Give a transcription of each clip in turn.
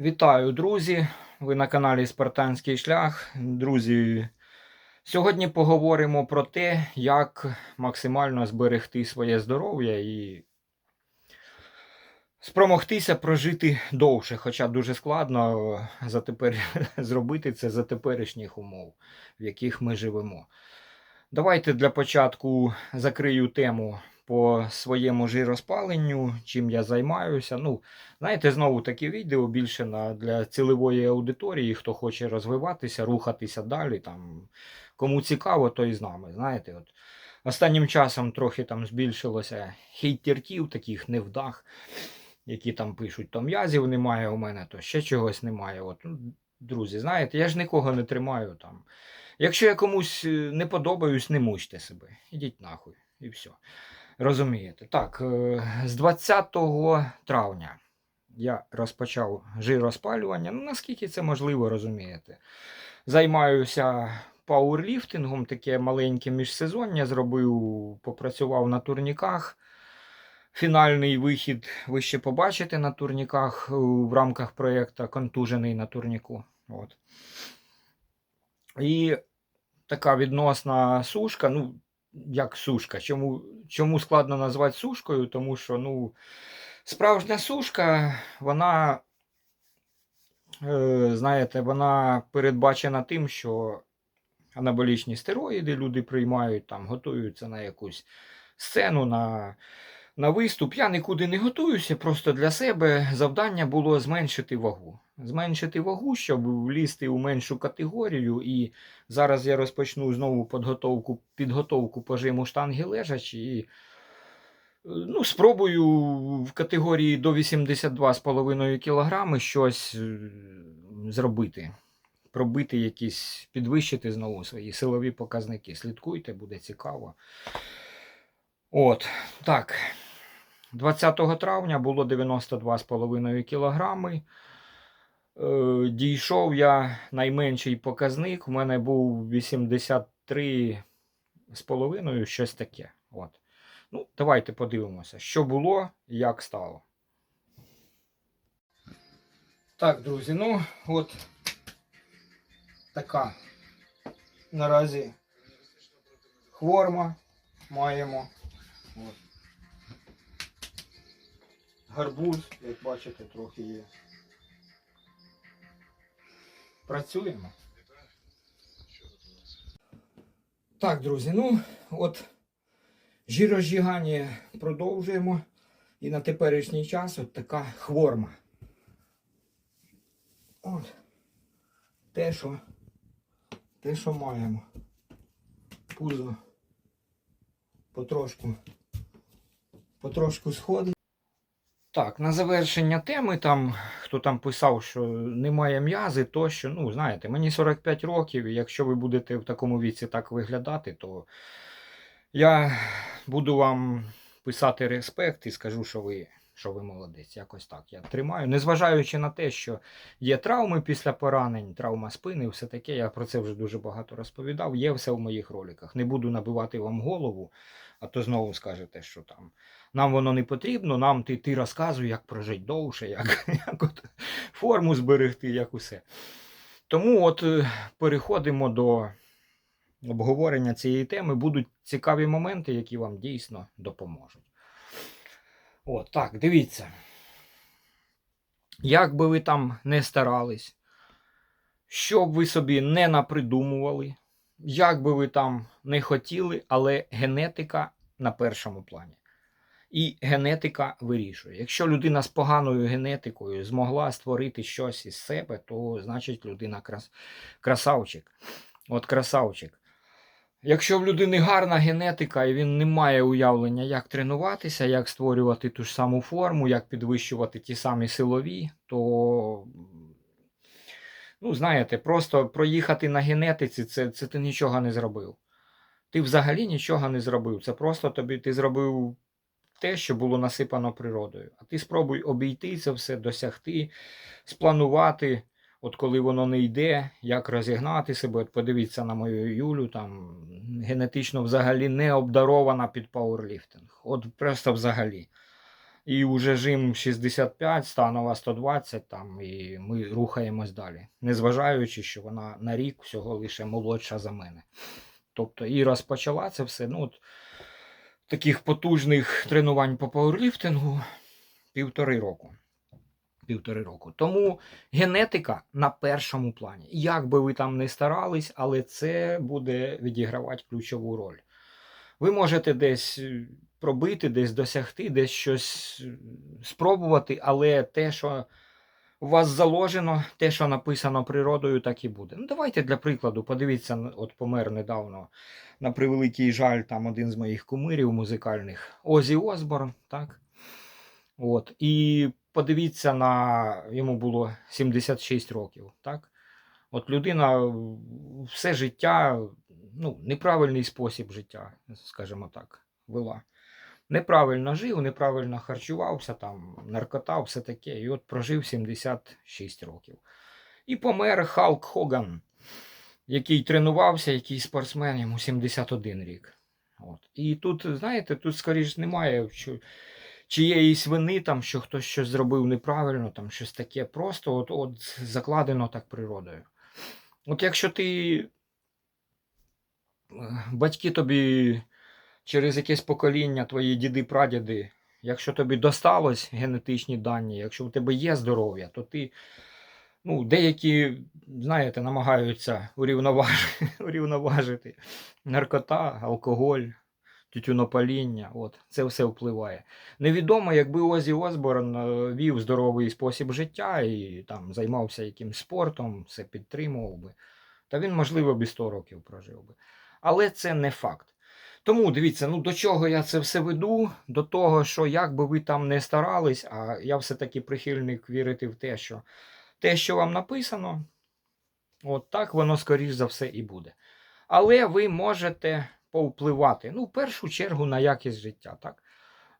Вітаю, друзі! Ви на каналі Спартанський шлях. Друзі, сьогодні поговоримо про те, як максимально зберегти своє здоров'я і спромогтися прожити довше. Хоча дуже складно за тепер... зробити це за теперішніх умов, в яких ми живемо. Давайте для початку закрию тему по своєму жироспаленню, чим я займаюся. Ну, знаєте, знову такі відео більше на, для цілевої аудиторії, хто хоче розвиватися, рухатися далі. Там, Кому цікаво, той з нами. Знаєте, от Останнім часом трохи там збільшилося хейтерків, таких невдах, які там пишуть, то м'язів немає у мене, то ще чогось немає. От, ну, Друзі, знаєте, я ж нікого не тримаю там. Якщо я комусь е, не подобаюсь, не мучте себе. Ідіть нахуй. І все. Розумієте? Так, е, з 20 травня я розпочав жироспалювання. Ну, наскільки це можливо, розумієте. Займаюся пауерліфтингом, таке маленьке міжсезоння зробив, попрацював на турніках. Фінальний вихід ви ще побачите на турніках е, в рамках проєкту Контужений на турніку. От. І така відносна сушка. ну, як сушка. Чому чому складно назвати сушкою? Тому що ну, справжня сушка, вона, е, знаєте, вона передбачена тим, що анаболічні стероїди люди приймають, там, готуються на якусь сцену, на на виступ. Я нікуди не готуюся, просто для себе завдання було зменшити вагу. Зменшити вагу, щоб влізти у меншу категорію. І зараз я розпочну знову підготовку підготовку по жиму штанги лежачі. І ну, спробую в категорії до 82,5 кг щось е, зробити. Пробити якісь, підвищити знову свої силові показники. Слідкуйте, буде цікаво. От, так. 20 травня було 92,5 кг. Е, дійшов я найменший показник. У мене був 83,5, щось таке. От. Ну, Давайте подивимося, що було і як стало. Так, друзі, ну от така наразі хворма маємо. От. Гарбуз, як бачите, трохи є. Працюємо. Так, друзі, ну от жирозжигання продовжуємо. І на теперішній час от така хворма. От. Те, що, те, що маємо. Пузо потрошку, потрошку сходить. Так, на завершення теми, там, хто там писав, що немає м'язи, то що, ну, знаєте, мені 45 років, і якщо ви будете в такому віці так виглядати, то я буду вам писати респект і скажу, що ви що ви молодець. Якось так я тримаю. Незважаючи на те, що є травми після поранень, травма спини, все таке, я про це вже дуже багато розповідав. Є все в моїх роликах. Не буду набивати вам голову, а то знову скажете, що там нам воно не потрібно, нам ти ти розказуй, як прожити довше, як, як от форму зберегти, як усе. Тому от е, переходимо до обговорення цієї теми. Будуть цікаві моменти, які вам дійсно допоможуть. От, так, дивіться. Як би ви там не старались, що б ви собі не напридумували, як би ви там не хотіли, але генетика на першому плані. І генетика вирішує. Якщо людина з поганою генетикою змогла створити щось із себе, то значить людина крас... красавчик. От красавчик. Якщо в людини гарна генетика і він не має уявлення, як тренуватися, як створювати ту ж саму форму, як підвищувати ті самі силові, то, ну, знаєте, просто проїхати на генетиці, це, це ти нічого не зробив. Ти взагалі нічого не зробив. Це просто тобі ти зробив те, що було насипано природою. А ти спробуй обійти це все, досягти, спланувати. От коли воно не йде, як розігнати себе, от подивіться на мою Юлю, там генетично взагалі не обдарована під пауерліфтинг. От просто взагалі. і уже жим 65, станова 120, там, і ми рухаємось далі. Незважаючи, що вона на рік всього лише молодша за мене. Тобто і розпочала це все. Ну, от, таких потужних тренувань по пауерліфтингу півтори року. Півтори року. Тому генетика на першому плані. Як би ви там не старались, але це буде відігравати ключову роль. Ви можете десь е, пробити, десь досягти, десь щось е, спробувати, але те, що у вас заложено, те, що написано природою, так і буде. Ну, давайте для прикладу, подивіться, от помер недавно, на превеликий жаль, там один з моїх кумирів музикальних, Озі Осборн, так? От, і подивіться на йому було 76 років, так? От людина все життя, ну, неправильний спосіб життя, скажімо так, вела. Неправильно жив, неправильно харчувався, там, наркота, все таке. І от прожив 76 років. І помер Халк Хоган, який тренувався, який спортсмен, йому 71 рік. От. І тут, знаєте, тут скоріш немає чиєїсь вини, там, що хтось щось зробив неправильно, там щось таке. Просто от, от закладено так природою. От якщо ти е, батьки тобі через якесь покоління, твої діди, прадіди, якщо тобі досталось генетичні дані, якщо в тебе є здоров'я, то ти, ну, деякі, знаєте, намагаються урівноважити, урівноважити наркота, алкоголь, тютюнопаління. От, це все впливає. Невідомо, якби Озі Осборн е, вів здоровий спосіб життя і там займався якимсь спортом, все підтримував би, та він, можливо, б і 100 років прожив би. Але це не факт. Тому дивіться, ну до чого я це все веду? До того, що як би ви там не старались, а я все-таки прихильник вірити в те, що те, що вам написано, от так воно скоріш за все і буде. Але ви можете повпливати, ну, в першу чергу, на якість життя. так?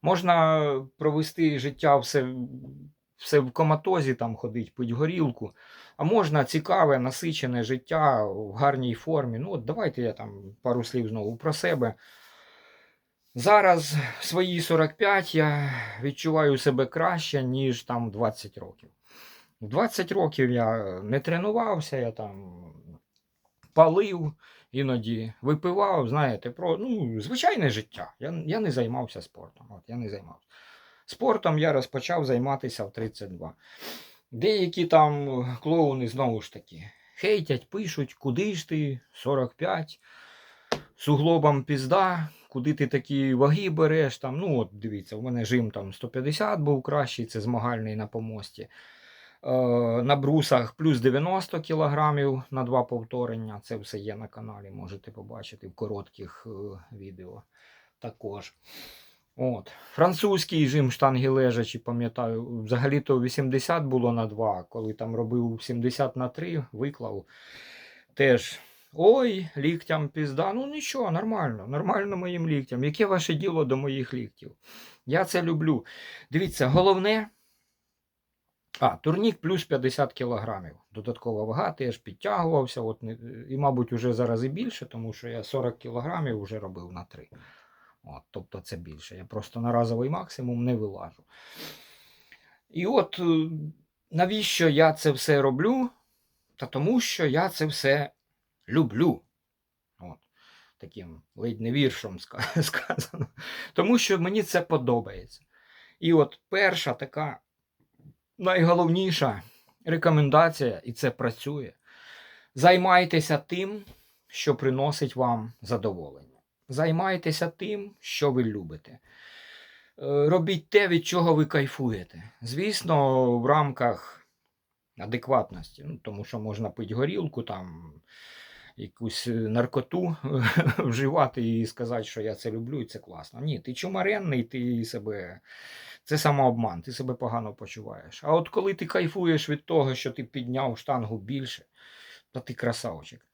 Можна провести життя все, все в коматозі, там ходить, пить горілку, а можна цікаве, насичене життя в гарній формі. Ну, от давайте я там пару слів знову про себе. Зараз в свої 45 я відчуваю себе краще, ніж там 20 років. В 20 років я не тренувався, я там палив, іноді випивав, знаєте, про ну, звичайне життя. Я, я не займався спортом. От, я не займався. Спортом я розпочав займатися в 32. Деякі там клоуни знову ж таки хейтять, пишуть, куди ж ти 45, суглобам пізда, куди ти такі ваги береш. Там, ну, от дивіться, у мене жим там 150 був кращий, це змагальний на помості. Е, на брусах плюс 90 кілограмів на два повторення. Це все є на каналі, можете побачити в коротких е, відео також. От. Французький жим штанги лежачі, пам'ятаю, взагалі-то 80 було на 2, коли там робив 70 на 3, виклав. Теж. Ой, ліктям пізда. Ну нічого, нормально, нормально моїм ліктям. Яке ваше діло до моїх ліктів? Я це люблю. Дивіться, головне. А, турнік плюс 50 кілограмів. Додаткова вага, теж підтягувався. От, і, мабуть, уже зараз і більше, тому що я 40 кілограмів вже робив на 3. От, тобто це більше. Я просто на разовий максимум не вилажу. І от е, навіщо я це все роблю? Та тому, що я це все люблю. От, таким ледь не віршом сказано. Тому що мені це подобається. І от перша така найголовніша рекомендація, і це працює. Займайтеся тим, що приносить вам задоволення. Займайтеся тим, що ви любите. Е, Робіть те, від чого ви кайфуєте. Звісно, в рамках адекватності, ну, тому що можна пити горілку, там, якусь е, наркоту вживати і сказати, що я це люблю і це класно. Ні, ти чумаренний, ти себе. Це самообман, ти себе погано почуваєш. А от коли ти кайфуєш від того, що ти підняв штангу більше, то ти красавчик.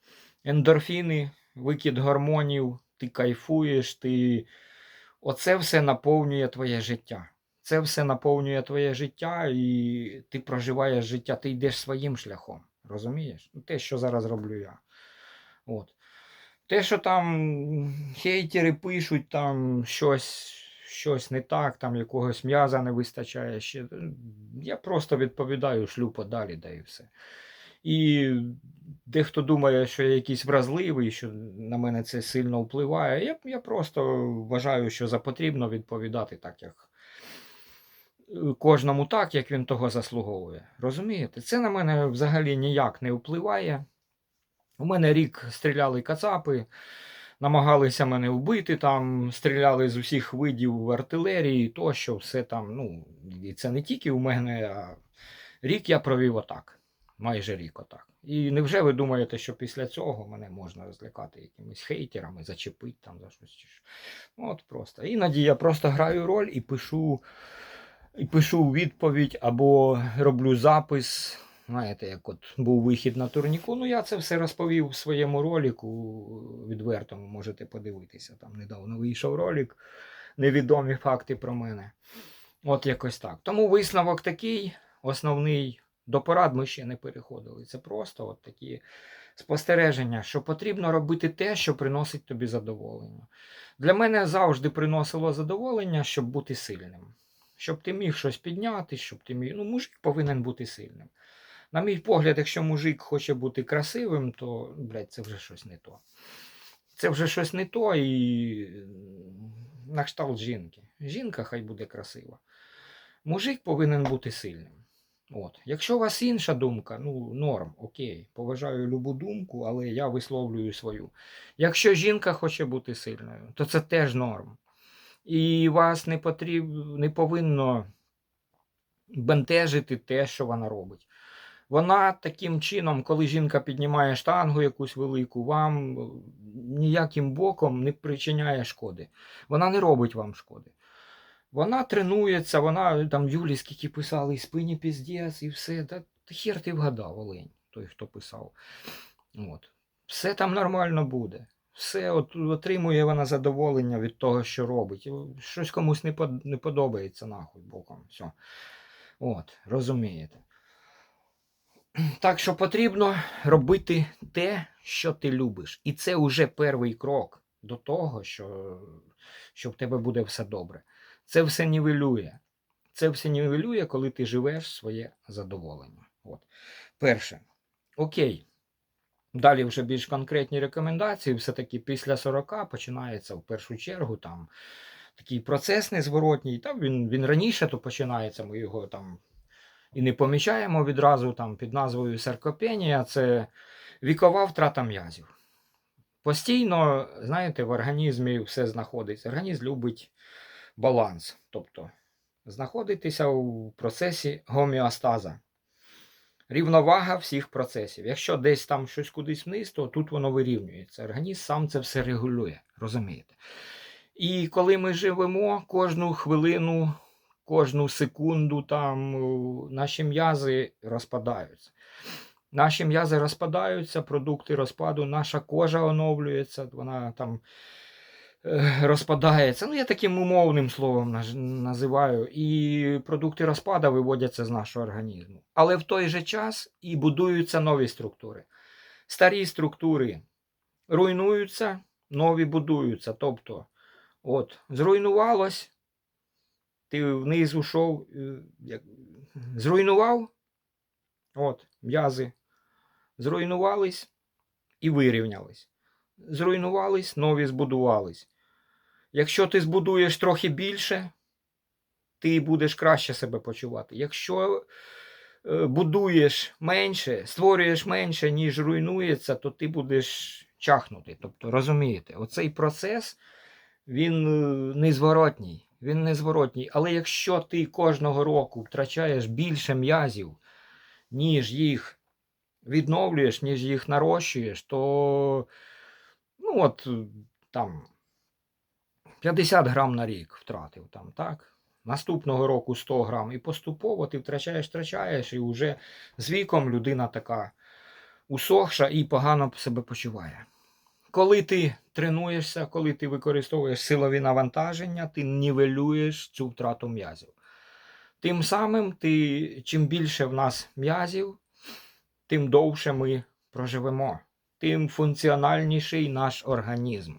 Ендорфіни, викид гормонів, ти кайфуєш, ти. Оце все наповнює твоє життя. Це все наповнює твоє життя, і ти проживаєш життя, ти йдеш своїм шляхом. Розумієш? Ну, Те, що зараз роблю я. От. Те, що там хейтери пишуть там щось, щось не так, там якогось м'яза не вистачає ще. Я просто відповідаю, шлю подалі, да і все. І дехто думає, що я якийсь вразливий, що на мене це сильно впливає. Я, я просто вважаю, що за потрібно відповідати так, як е, кожному так, як він того заслуговує. Розумієте? Це на мене взагалі ніяк не впливає. У мене рік стріляли кацапи, намагалися мене вбити, там стріляли з усіх видів артилерії, тощо, все там. Ну, і це не тільки у мене, а рік я провів отак. Майже рік отак. І невже ви думаєте, що після цього мене можна розлякати якимись хейтерами, зачепити там за щось? От просто. Іноді я просто граю роль і пишу, і пишу відповідь або роблю запис. Знаєте, як от був вихід на турніку. Ну, я це все розповів в своєму роліку. Відвертому можете подивитися. Там недавно вийшов ролик. Невідомі факти про мене. От якось так. Тому висновок такий, основний. До порад ми ще не переходили. Це просто от такі спостереження, що потрібно робити те, що приносить тобі задоволення. Для мене завжди приносило задоволення, щоб бути сильним. Щоб ти міг щось підняти, щоб ти міг. Ну, мужик повинен бути сильним. На мій погляд, якщо мужик хоче бути красивим, то блядь, це вже щось не то. Це вже щось не то і на кшталт жінки. Жінка хай буде красива. Мужик повинен бути сильним. От. Якщо у вас інша думка, ну норм, окей, поважаю любу думку, але я висловлюю свою. Якщо жінка хоче бути сильною, то це теж норм. І вас не потрібно, не повинно бентежити те, що вона робить. Вона таким чином, коли жінка піднімає штангу якусь велику, вам е, ніяким боком не причиняє шкоди. Вона не робить вам шкоди. Вона тренується, вона там Юлі скільки писали, і спині піздець, і все. Та, хер ти вгадав, Олень, той, хто писав. От. Все там нормально буде. Все от, отримує вона задоволення від того, що робить. Щось комусь не подобається, нахуй боком. Все. От, розумієте. Так що потрібно робити те, що ти любиш. І це вже перший крок до того, що, що в тебе буде все добре. Це все нівелює. Це все нівелює, коли ти живеш своє задоволення. От. Перше. Окей. Далі вже більш конкретні рекомендації. Все-таки після 40 починається в першу чергу там такий процес незворотній. Там він, він раніше то починається, ми його там і не помічаємо відразу там під назвою саркопенія. Це вікова втрата м'язів. Постійно, знаєте, в організмі все знаходиться. Організм любить баланс, тобто знаходитися у процесі гомеостаза. Рівновага всіх процесів. Якщо десь там щось кудись вниз, то тут воно вирівнюється. Організм сам це все регулює, розумієте? І коли ми живемо кожну хвилину, кожну секунду, там наші м'язи розпадаються. Наші м'язи розпадаються, продукти розпаду, наша кожа оновлюється, вона там е, розпадається. Ну, я таким умовним словом називаю. І продукти розпаду виводяться з нашого організму. Але в той же час і будуються нові структури. Старі структури руйнуються, нові будуються. Тобто, от, зруйнувалось, ти вниз ушов, е, як, зруйнував, от, м'язи, зруйнувались і вирівнялись. Зруйнувались, нові збудувались. Якщо ти збудуєш трохи більше, ти будеш краще себе почувати. Якщо е, будуєш менше, створюєш менше, ніж руйнується, то ти будеш чахнути. Тобто, розумієте, оцей процес він е, незворотній. Він незворотній. Але якщо ти кожного року втрачаєш більше м'язів, ніж їх відновлюєш, ніж їх нарощуєш, то ну от там 50 грам на рік втратив там, так? Наступного року 100 грам. І поступово ти втрачаєш, втрачаєш, і вже з віком людина така усохша і погано себе почуває. Коли ти тренуєшся, коли ти використовуєш силові навантаження, ти нівелюєш цю втрату м'язів. Тим самим, ти, чим більше в нас м'язів, тим довше ми проживемо, тим функціональніший наш організм,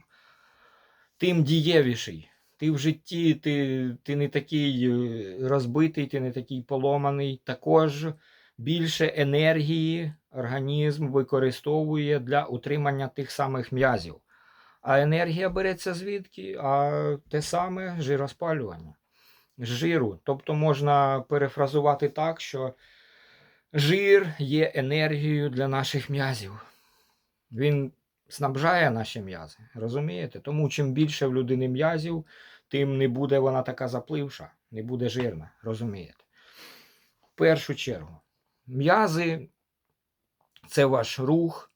тим дієвіший, Ти в житті, ти, ти не такий е, розбитий, ти не такий поломаний. Також більше енергії організм використовує для утримання тих самих м'язів. А енергія береться звідки? А те саме жироспалювання. Жиру. Тобто можна перефразувати так, що жир є енергією для наших м'язів. Він снабжає наші м'язи. Розумієте? Тому чим більше в людини м'язів, тим не буде вона така запливша, не буде жирна. Розумієте? В першу чергу, м'язи це ваш рух,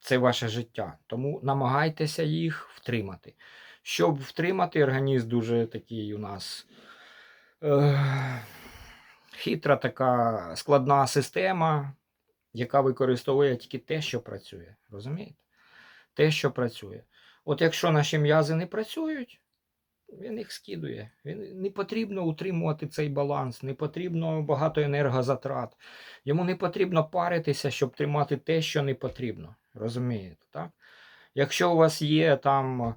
це ваше життя. Тому намагайтеся їх втримати. Щоб втримати, організм дуже такий у нас е, хитра така складна система, яка використовує тільки те, що працює. Розумієте? Те, що працює. От якщо наші м'язи не працюють, він їх скидує. Він, не потрібно утримувати цей баланс, не потрібно багато енергозатрат. Йому не потрібно паритися, щоб тримати те, що не потрібно. Розумієте, так? Якщо у вас є там.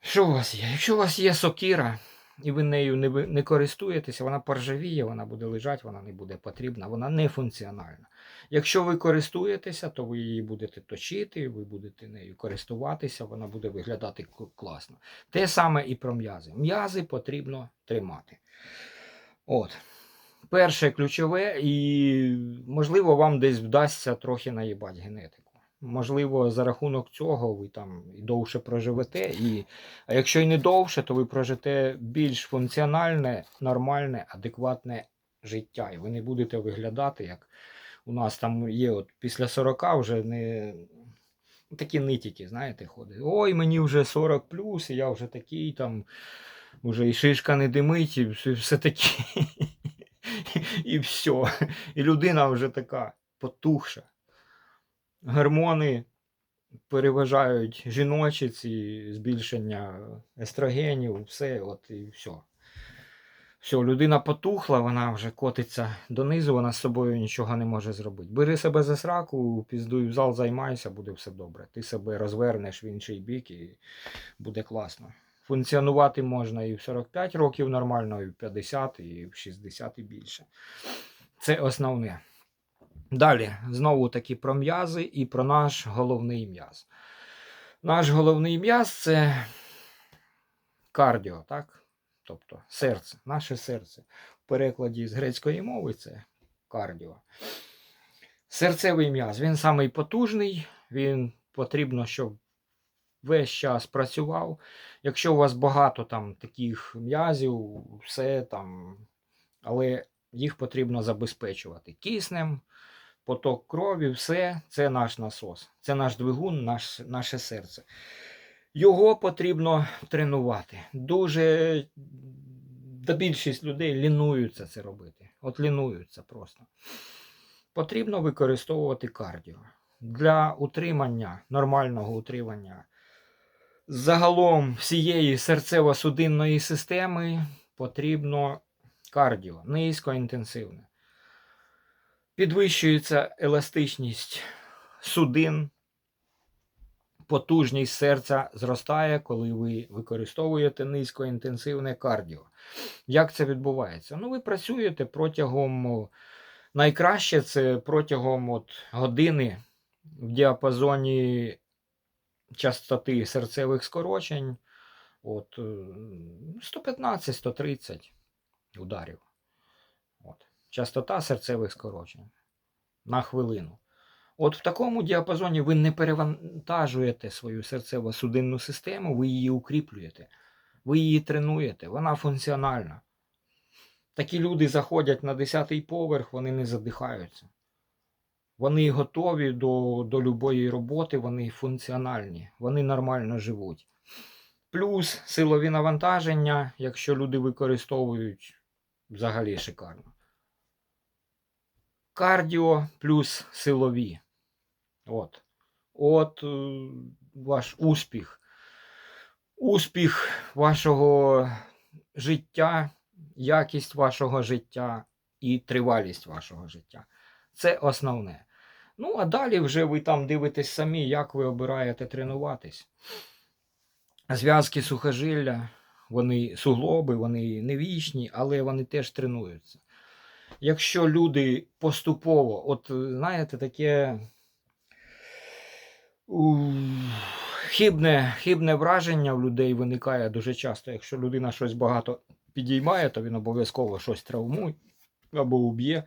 Що у вас є? Якщо у вас є сокира, і ви нею не, не користуєтеся, вона поржавіє, вона буде лежати, вона не буде потрібна, вона не функціональна. Якщо ви користуєтеся, то ви її будете точити, ви будете нею користуватися, вона буде виглядати класно. Те саме і про м'язи. М'язи потрібно тримати. От. Перше ключове, і можливо, вам десь вдасться трохи наїбати генетику. Можливо, за рахунок цього ви там і довше проживете, і а якщо і не довше, то ви прожите більш функціональне, нормальне, адекватне життя. І ви не будете виглядати, як у нас там є от після 40 вже не такі нитіки, знаєте, ходить. Ой, мені вже 40 плюс, і я вже такий там, вже і шишка не димить, і все, все таке. І все. І людина вже така потухша. Гормони переважають жіночі ці збільшення естрогенів, все, от і все. Все, людина потухла, вона вже котиться донизу, вона з собою нічого не може зробити. Бери себе за сраку, піздуй в зал, займайся, буде все добре. Ти себе розвернеш в інший бік і буде класно. Функціонувати можна і в 45 років нормально, і в 50, і в 60 і більше. Це основне. Далі, знову таки про м'язи і про наш головний м'яз. Наш головний м'яз це кардіо, так? Тобто серце, наше серце. В перекладі з грецької мови це кардіо. Серцевий м'яз. Він самий потужний, він потрібно, щоб весь час працював. Якщо у вас багато там таких м'язів, все там, але їх потрібно забезпечувати киснем, поток крові, все це наш насос, це наш двигун, наш, наше серце. Його потрібно тренувати. Дуже да більшість людей лінуються це робити. От лінуються просто. Потрібно використовувати кардіо для утримання, нормального утримання. Загалом всієї серцево-судинної системи потрібно кардіо, низькоінтенсивне. Підвищується еластичність судин, потужність серця зростає, коли ви використовуєте низькоінтенсивне кардіо. Як це відбувається? Ну, ви працюєте протягом, найкраще це протягом от години в діапазоні частоти серцевих скорочень от, е, 115-130 ударів. От. Частота серцевих скорочень на хвилину. От в такому діапазоні ви не перевантажуєте свою серцево-судинну систему, ви її укріплюєте, ви її тренуєте, вона функціональна. Такі люди заходять на 10-й поверх, вони не задихаються. Вони готові до, до любої роботи, вони функціональні, вони нормально живуть. Плюс силові навантаження, якщо люди використовують взагалі шикарно. Кардіо плюс силові. От. От е, ваш успіх. Успіх вашого життя, якість вашого життя і тривалість вашого життя. Це основне. Ну, а далі вже ви там дивитесь самі, як ви обираєте тренуватись. зв'язки сухожилля, вони суглоби, вони не вічні, але вони теж тренуються. Якщо люди поступово, от знаєте, таке хибне, хибне враження в людей виникає дуже часто. Якщо людина щось багато підіймає, то він обов'язково щось травмує або уб'є.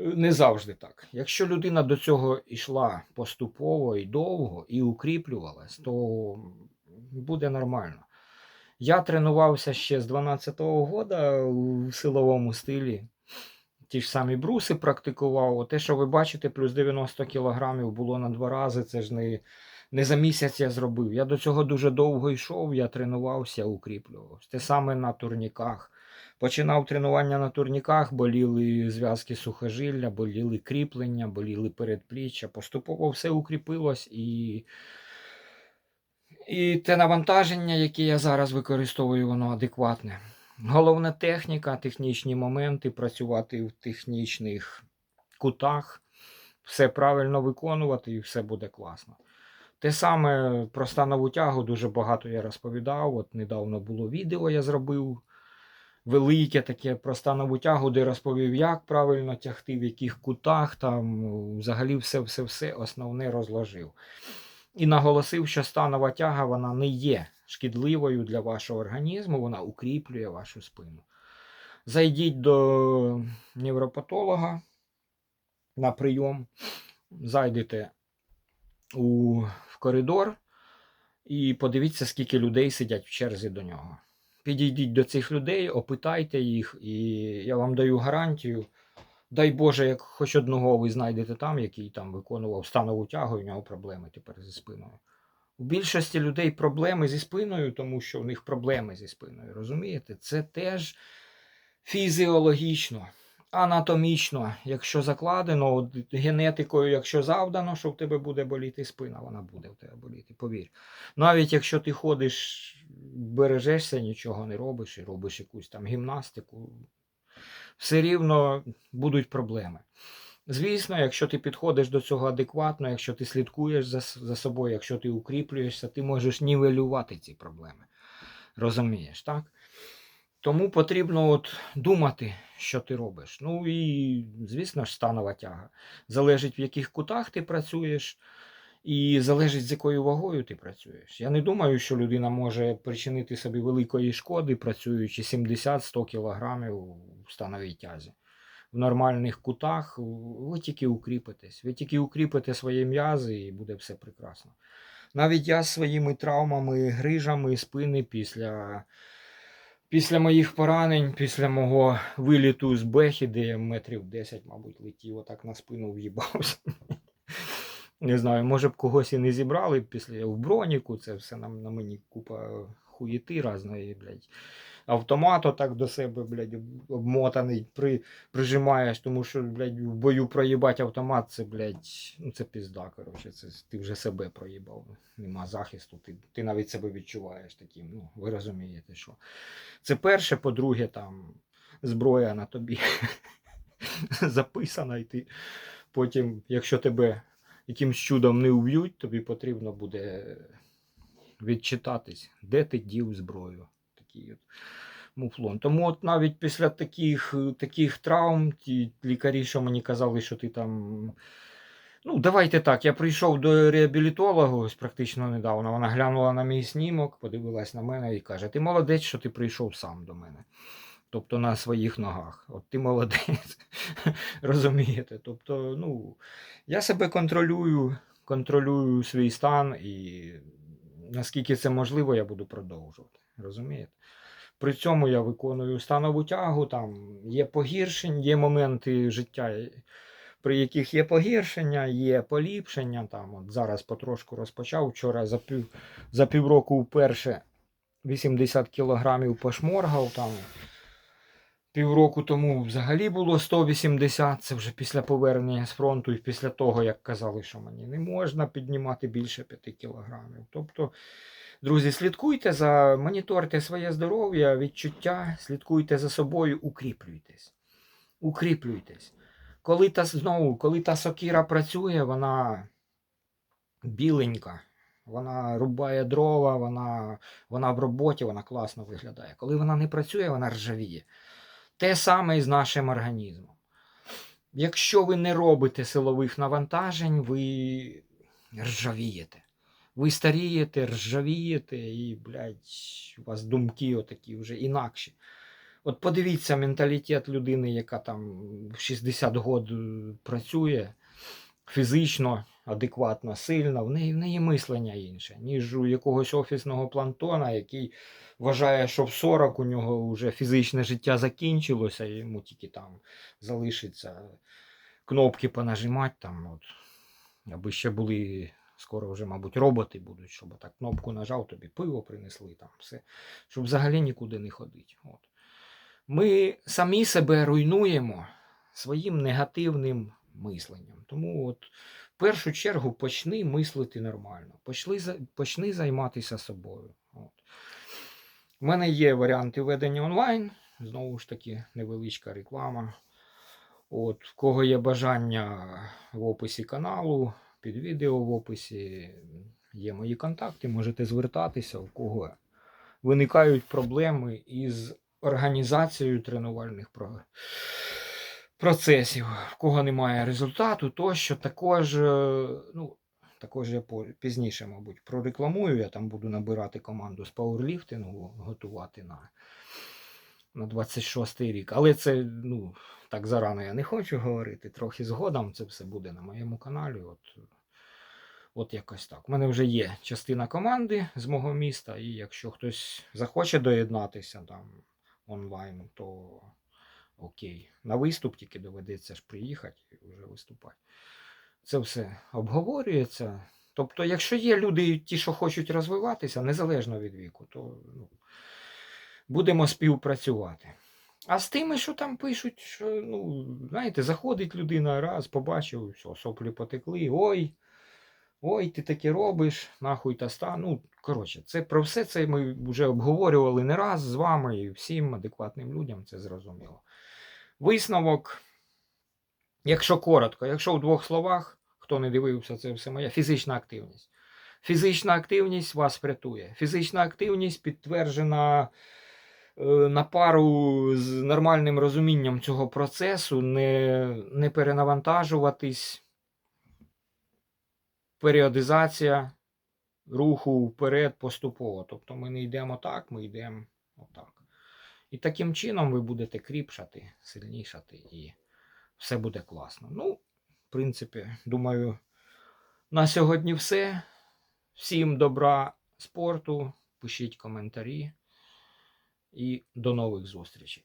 Е, Не завжди так. Якщо людина до цього йшла поступово і довго і укріплювалась, то буде нормально. Я тренувався ще з 12-го года у силовому стилі. Ті ж самі бруси практикував. Те, що ви бачите, плюс 90 кілограмів було на два рази. Це ж не, не за місяць я зробив. Я до цього дуже довго йшов, я тренувався, укріплювався. Те саме на турніках. Починав тренування на турніках, боліли зв'язки сухожилля, боліли кріплення, боліли передпліччя. Поступово все укріпилось і. І те навантаження, яке я зараз використовую, воно адекватне. Головна техніка, технічні моменти, працювати в технічних кутах, все правильно виконувати і все буде класно. Те саме про станову тягу дуже багато я розповідав. От недавно було відео, я зробив велике таке про станову тягу, де розповів, як правильно тягти, в яких кутах, там взагалі все-все-все основне розложив. І наголосив, що станова тяга вона не є шкідливою для вашого організму, вона укріплює вашу спину. Зайдіть до невропатолога на прийом, зайдете у, в коридор і подивіться, скільки людей сидять в черзі до нього. Підійдіть до цих людей, опитайте їх, і я вам даю гарантію. Дай Боже, як хоч одного ви знайдете там, який там виконував станову тягу, і в нього проблеми тепер зі спиною. У більшості людей проблеми зі спиною, тому що в них проблеми зі спиною. Розумієте? Це теж фізіологічно, анатомічно, якщо закладено, генетикою, якщо завдано, що в тебе буде боліти спина, вона буде в тебе боліти, повір. Навіть якщо ти ходиш, бережешся, нічого не робиш і робиш якусь там гімнастику, все рівно будуть проблеми. Звісно, якщо ти підходиш до цього адекватно, якщо ти слідкуєш за, за собою, якщо ти укріплюєшся, ти можеш нівелювати ці проблеми. Розумієш, так? Тому потрібно от думати, що ти робиш. Ну і, звісно ж, станова тяга. Залежить, в яких кутах ти працюєш, і залежить, з якою вагою ти працюєш. Я не думаю, що людина може причинити собі великої шкоди, працюючи 70-100 кілограмів в становій тязі. В нормальних кутах ви тільки укріпитесь. Ви тільки укріпите свої м'язи і буде все прекрасно. Навіть я з своїми травмами, грижами спини після, після моїх поранень, після мого виліту з Бехі, де я метрів 10, мабуть, летів, отак на спину в'їбався. Не знаю, може б когось і не зібрали після в броніку, це все на, на мені купа хуєти разної, блядь. Автомат отак до себе, блядь, обмотаний, при, прижимаєш, тому що, блядь, в бою проїбати автомат, це, блядь, ну це пізда, коротше, це ти вже себе проїбав. Нема захисту, ти, ти навіть себе відчуваєш таким. Ну, ви розумієте, що. Це перше, по-друге, там зброя на тобі записана, і ти потім, якщо тебе якимсь чудом не вб'ють, тобі потрібно буде відчитатись, де ти дів зброю. Такий от муфлон. Тому от навіть після таких, таких травм, ті лікарі, що мені казали, що ти там. Ну, давайте так. Я прийшов до реабілітолога ось практично недавно. Вона глянула на мій снімок, подивилась на мене і каже: Ти молодець, що ти прийшов сам до мене. Тобто на своїх ногах. От ти молодець. Розумієте? Тобто, ну, я себе контролюю, контролюю свій стан і наскільки це можливо, я буду продовжувати. Розумієте? При цьому я виконую станову тягу, там є погіршення, є моменти життя, при яких є погіршення, є поліпшення. Там, от зараз потрошку розпочав. Вчора за, пів, за півроку вперше 80 кілограмів пошморгав. Там, півроку тому взагалі було 180, це вже після повернення з фронту і після того, як казали, що мені не можна піднімати більше 5 кілограмів. Тобто, друзі, слідкуйте за, моніторте своє здоров'я, відчуття, слідкуйте за собою, укріплюйтесь. Укріплюйтесь. Коли та знову, коли та сокіра працює, вона біленька, Вона рубає дрова, вона, вона в роботі, вона класно виглядає. Коли вона не працює, вона ржавіє. Те саме і з нашим організмом. Якщо ви не робите силових навантажень, ви ржавієте. Ви старієте, ржавієте, і, блядь, у вас думки отакі вже інакші. От подивіться менталітет людини, яка там в 60 год е, працює фізично, адекватно, сильно, в неї, в неї мислення інше, ніж у якогось офісного плантона, який вважає, що в 40 у нього вже фізичне життя закінчилося, і йому тільки там залишиться кнопки понажимати, там, от, аби ще були. Скоро вже, мабуть, роботи будуть, щоб так кнопку нажав, тобі пиво принесли, там все, щоб взагалі нікуди не ходити. От. Ми самі себе руйнуємо своїм негативним мисленням. Тому от першу чергу почни мислити нормально, почни, почни займатися собою. От. У мене є варіанти ведення онлайн, знову ж таки, невеличка реклама. От, в кого є бажання в описі каналу, під відео в описі є мої контакти, можете звертатися, у кого виникають проблеми із організацією тренувальних про- процесів, в кого немає результату, тощо також, е, ну, також я пізніше, мабуть, прорекламую. Я там буду набирати команду з пауерліфтингу, готувати на, на 26 рік. Але це, ну, так зарано я не хочу говорити. Трохи згодом це все буде на моєму каналі. От, от якось так. У мене вже є частина команди з мого міста, і якщо хтось захоче доєднатися там онлайн, то окей. На виступ тільки доведеться ж приїхати і вже виступати. Це все обговорюється. Тобто, якщо є люди, ті, що хочуть розвиватися, незалежно від віку, то ну, будемо співпрацювати. А з тими, що там пишуть, що, ну, знаєте, заходить людина раз, побачив, все, соплі потекли, ой, ой, ти таке робиш, нахуй та ста. Ну, коротше, це про все це ми вже обговорювали не раз з вами і всім адекватним людям це зрозуміло. Висновок, якщо коротко, якщо в двох словах, хто не дивився, це все моя фізична активність. Фізична активність вас врятує. Фізична активність підтверджена е, на пару з нормальним розумінням цього процесу, не, не перенавантажуватись, періодизація руху вперед поступово. Тобто ми не йдемо так, ми йдемо отак. І таким чином ви будете кріпшати, сильнішати, і все буде класно. Ну, в принципі, думаю, на сьогодні все. Всім добра спорту, пишіть коментарі і до нових зустрічей.